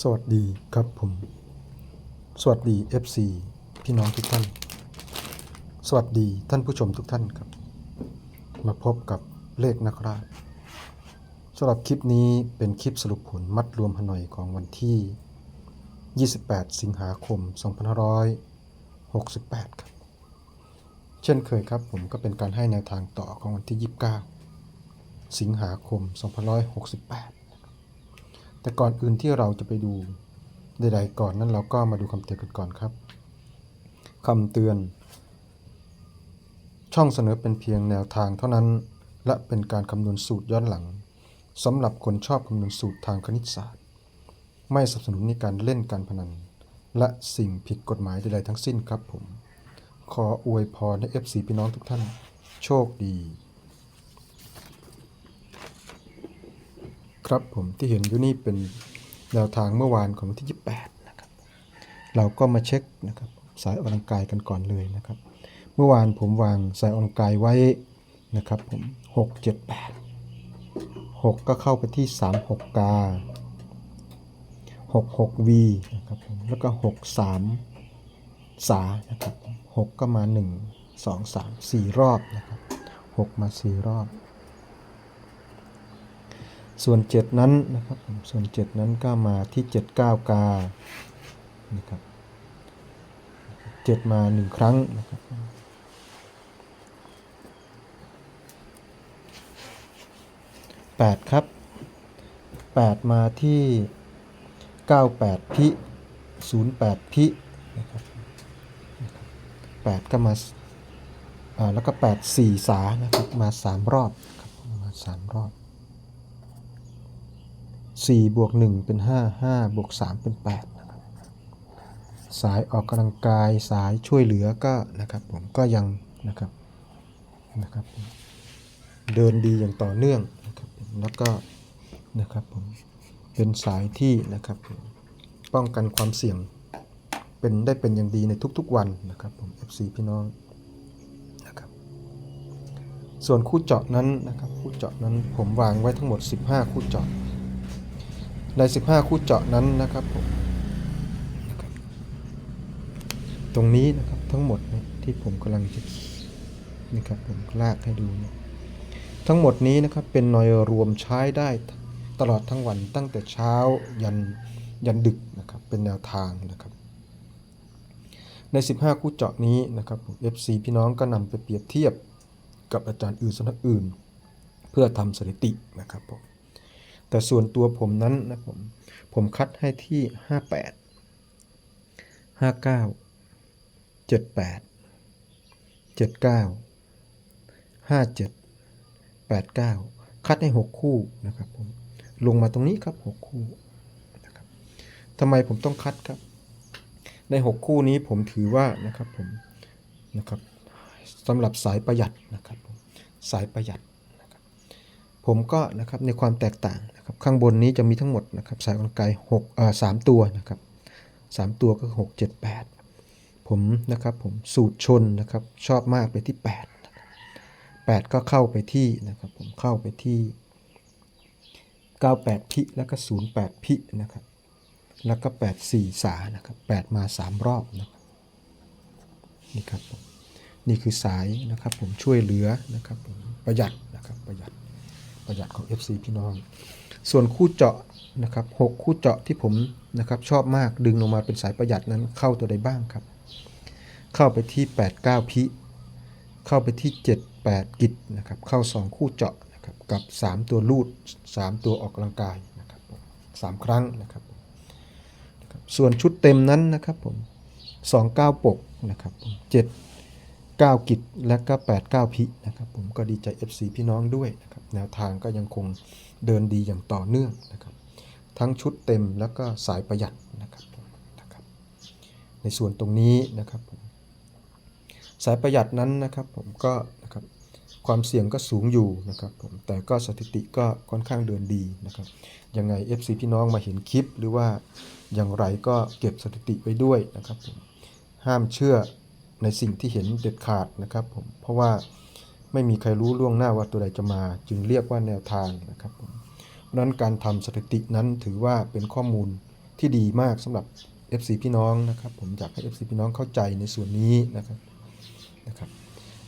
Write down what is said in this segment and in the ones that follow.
สวัสดีครับผม สวัสดี FC พี่น้องทุกท่าน สวัสดีท่านผู้ชมทุกท่านครับ มาพบกับเลขนักราชสำหรับคลิปนี้เป็นคลิปสรุปผลมัดรวมฮานอยของวันที่ 28 สิงหาคม 2568 ครับ เช่นเคยครับผมก็เป็นการให้แนวทางต่อของวันที่ 29 สิงหาคม 2568 แต่ก่อนอื่นที่เราจะไปดูใดๆก่อนนั้นเราก็มาดูคำเตือนกันก่อนครับคำเตือน ช่องเสนอเป็นเพียงแนวทางเท่านั้น และเป็นการคำนวณสูตรย้อนหลังสำหรับคนชอบคำนวณสูตรทางคณิตศาสตร์ ไม่สนับสนุนในการเล่นการพนัน และสิ่งผิดกฎหมายใดๆทั้งสิ้นครับผม ขออวยพรให้ FC พี่น้องทุกท่าน โชคดี ครับผมที่เห็นอยู่นี่เป็นแนวทางเมื่อวานของวันที่ 28 นะครับ เราก็มาเช็คนะครับสายออกกำลังกายกันก่อนเลยนะครับ เมื่อวานผมวางสายออกกำลังกายไว้นะครับผม6 7 8 6 ก็เข้าไปที่ 3 6 กา 6 6 V นะครับผมแล้วก็ 6 3 สานะครับ6ก็มา 1 2 3 4 รอบนะครับ 6 มา 4 รอบ ส่วน 7 นั้นนะครับ ส่วน 7 นั้นก็มาที่ 7 9 กา นะครับ7มา 1 ครั้งนะครับ8ครับ 8 มาที่ 98 พิ08 พินะครับ8ก็มาอ่าแล้วก็ 8 4 สานะครับ มา 3 รอบครับมา 3 รอบ 4บวก1เป็น 5 5บวก3เป็น 8 นะครับ สายออกกำลังกายสายช่วยเหลือก็นะครับผมก็ยังนะครับนะครับเดินดีอย่างต่อเนื่องนะครับแล้วก็นะครับผมเป็นสายที่นะครับผมป้องกันความเสี่ยงเป็นได้เป็นอย่างดีในทุกๆวันนะครับผม FC พี่น้องนะครับส่วนคู่เจาะนั้นนะครับคู่เจาะนั้นผมวางไว้ทั้งหมด 15 คู่เจาะ ใน 15 คู่เจาะนั้นนะครับผมตรงนี้นะครับทั้งหมดที่ผมกำลังจะนะครับผมลากให้ดูนี่ยทั้งหมดนี้นะครับเป็นนอยรวมใช้ได้ตลอดทั้งวันตั้งแต่เช้ายันยันดึกนะครับเป็นแนวทางนะครับใน 15 คู่เจาะนี้นะครับผม FC พี่น้องก็นำไปเปรียบเทียบกับอาจารย์อื่นสำนักอื่น เพื่อทำสถิตินะครับผม แต่ส่วนตัวผมนั้นนะผมผมคัดให้ที่ 58 59 78 79 57 89 คัดให้ 6 คู่นะครับผมลงมาตรงนี้ครับ 6 คู่นะครับทำไมผมต้องคัดครับ ใน 6 คู่นี้ผมถือว่านะครับผมนะครับสำหรับสายประหยัดนะครับสายประหยัด ผมก็นะครับในความแตกต่างนะครับข้างบนนี้จะมีทั้งหมดนะครับสายกลังกาย6เอ่อ3ตัวนะครับ3 ตัวก็6 7 8 ผมนะครับผมสูตรชนนะครับชอบมากไปที่8นะครับ8ก็เข้าไปที่นะครับผมเข้าไปที่ 98 พิแล้วก็ 08 พินะครับแล้วก็ 84 สานะครับ8มา 3 รอบนะครับนี่ครับผมนี่คือสายนะครับผมช่วยเหลือนะครับผมประหยัดนะครับประหยัด ประหยัดของ FC พี่น้อง ส่วนคู่เจาะนะครับ6คู่เจาะที่ผมนะครับชอบมากดึงลงมาเป็นสายประหยัดนั้นเข้าตัวใดบ้างครับ เข้าไปที่ 8 9 พิ เข้าไปที่ 7 8 กิจนะครับเข้า 2 คู่เจาะนะครับกับ 3 ตัวลูด 3 ตัวออกกำลังกายนะครับสามครั้งนะครับส่วนชุดเต็มนั้นนะครับผม2 9 ปกนะครับ7 9 กิจและก็ 8 9 พินะครับผมก็ดีใจ FC พี่น้องด้วยนะครับแนวทางก็ยังคงเดินดีอย่างต่อเนื่องนะครับทั้งชุดเต็มแล้วก็สายประหยัดนะครับนะครับในส่วนตรงนี้นะครับผมสายประหยัดนั้นนะครับผมก็นะครับความเสี่ยงก็สูงอยู่นะครับผมแต่ก็สถิติก็ค่อนข้างเดินดีนะครับยังไง FC พี่น้องมาเห็นคลิปหรือว่าอย่างไรก็เก็บสถิติไว้ด้วยนะครับผมห้ามเชื่อ ในสิ่งที่เห็นเด็ดขาดนะครับผมเพราะว่าไม่มีใครรู้ล่วงหน้าว่าตัวใดจะมา จึงเรียกว่าแนวทางนะครับผมเพราะนั้นการทำสถิตินั้นถือว่าเป็นข้อมูลที่ดีมากสำหรับ FC พี่น้องนะครับ ผมอยากให้ FC พี่น้องเข้าใจในส่วนนี้นะครับนะครับ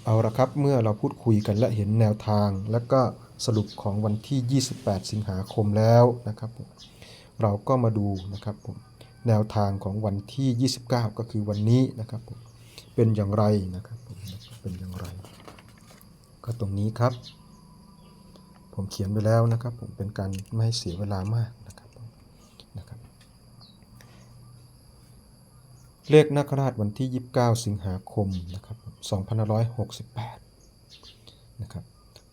เอาละครับเมื่อเราพูดคุยกันและเห็นแนวทาง และก็สรุปของวันที่ 28 สิงหาคมแล้วนะครับผมเราก็มาดูนะครับผมแนวทางของวันที่ 29 ก็คือวันนี้นะครับผม เป็นอย่างไรนะครับผมเป็นอย่างไร ก็ตรงนี้ครับ ผมเขียนไปแล้วนะครับ ผมเป็นการไม่ให้เสียเวลามากนะครับนะครับ เลขนาคราชวันที่ 29 สิงหาคมนะครับ2568นะครับ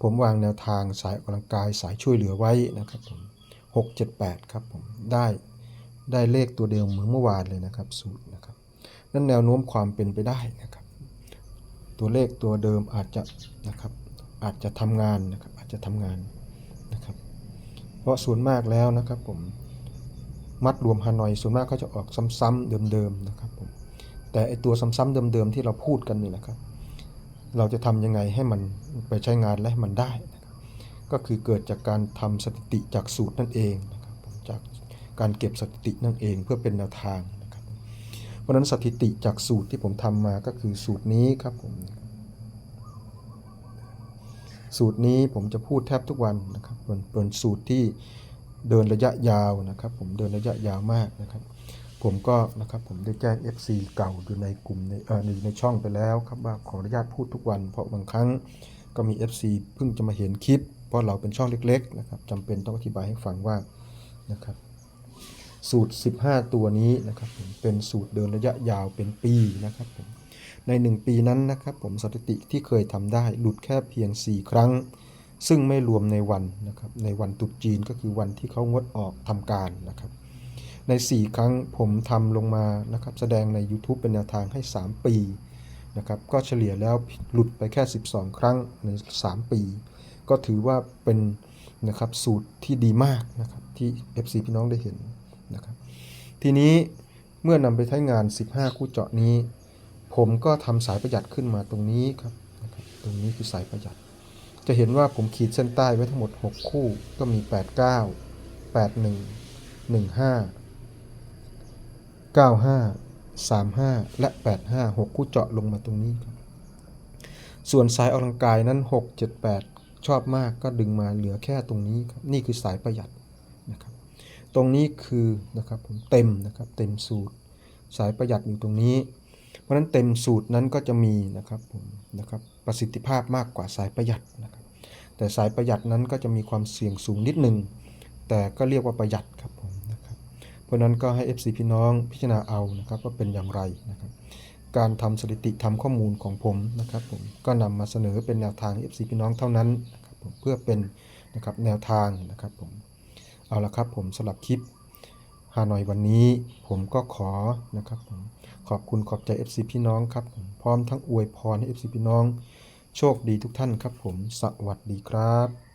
ผมวางแนวทางสายออกกำลังกายสายช่วยเหลือไว้นะครับผม678 ครับผมได้ได้เลขตัวเดิมเหมือนเมื่อวานเลยนะครับสูตรนะครับ นั่นแนวโน้มความเป็นไปได้นะครับ ตัวเลขตัวเดิมอาจจะนะครับอาจจะทำงานนะครับอาจจะทำงานนะครับ เพราะส่วนมากแล้วนะครับผมมัดรวมฮานอยส่วนมากเขาจะออกซ้ำๆเดิมๆนะครับผมแต่ไอตัวซ้ำๆเดิมๆที่เราพูดกันนี่นะครับ เราจะทำยังไงให้มันไปใช้งานและให้มันได้นะครับก็คือเกิดจากการทำสถิติจากสูตรนั่นเองนะครับจากการเก็บสถิตินั่นเองเพื่อเป็นแนวทาง รับเพราะนั้นสถิติจากสูตรที่ผมทำมาก็คือสูตรนี้ครับผม สูตรนี้ผมจะพูดแทบทุกวันนะครับเป็นสูตรที่เดินระยะยาวนะครับ ผมเดินระยะยาวมากนะครับ ผมก็นะครับผมได้แจ้ง FC เก่าอยู่ในกลุ่มในเอ่อในในช่องไปแล้วครับว่าขออนุญาตพูดทุกวัน เพราะบางครั้งก็มี FC เพิ่งจะมาเห็นคลิป เพราะเราเป็นช่องเล็ก ๆ นะครับจำเป็นต้องอธิบายให้ฟังว่านะครับ สูตร 15 ตัวนี้นะครับผมเป็นสูตรเดินระยะยาวเป็นปีนะครับผมใน 1 ปีนั้นนะครับผมสถิติที่เคยทำได้หลุดแค่เพียง 4 ครั้ง ซึ่งไม่รวมในวันนะครับในวันตรุษจีนก็คือวันที่เขางดออกทำการนะครับใน 4 ครั้งผมทำลงมานะครับแสดงใน YouTube เป็นแนวทางให้ 3 ปีนะครับก็เฉลี่ยแล้วหลุดไปแค่ 12 ครั้งใน 3 ปี ก็ถือว่าเป็นนะครับสูตรที่ดีมากนะครับที่ FC พี่น้องได้เห็น นะครับ ทีนี้เมื่อนำไปใช้งาน 15 คู่เจาะนี้ ผมก็ทำสายประหยัดขึ้นมาตรงนี้ครับนะรบตรงนี้คือสายประหยัด จะเห็นว่าผมขีดเส้นใต้ไว้ทั้งหมด 6 คู่ก็มี 89 81 15 95 35 และ 85 6 คู่เจาะลงมาตรงนี้ครับ ส่วนสายออกกำลังกายนั้น 6 7 8 ชอบมากก็ดึงมาเหลือแค่ตรงนี้ครับ นี่คือสายประหยัดนะครับ ตรงนี้คือนะครับผมเต็มนะครับเต็มสูตร สายประหยัดอยู่ตรงนี้ เพราะฉะนั้นเต็มสูตรนั้นก็จะมีนะครับผมนะครับประสิทธิภาพมากกว่าสายประหยัดนะครับแต่สายประหยัดนั้นก็จะมีความเสี่ยงสูงนิดนึงแต่ก็เรียกว่าประหยัดครับผมนะครับเพราะนั้นก็ให้ FC พี่น้องพิจารณาเอานะครับว่าเป็นอย่างไรนะครับการทำสถิติทำข้อมูลของผมนะครับผมก็นำมาเสนอเป็นแนวทาง FC พี่น้องเท่านั้นนะครับผมเพื่อเป็นนะครับแนวทางนะครับผม เอาละครับผมสำหรับคลิปฮานอยวันนี้ ผมก็ขอนะครับผมขอบคุณขอบใจ FC พี่น้องครับผมพร้อมทั้งอวยพรให้ FC พี่น้อง โชคดีทุกท่านครับผมสวัสดีครับ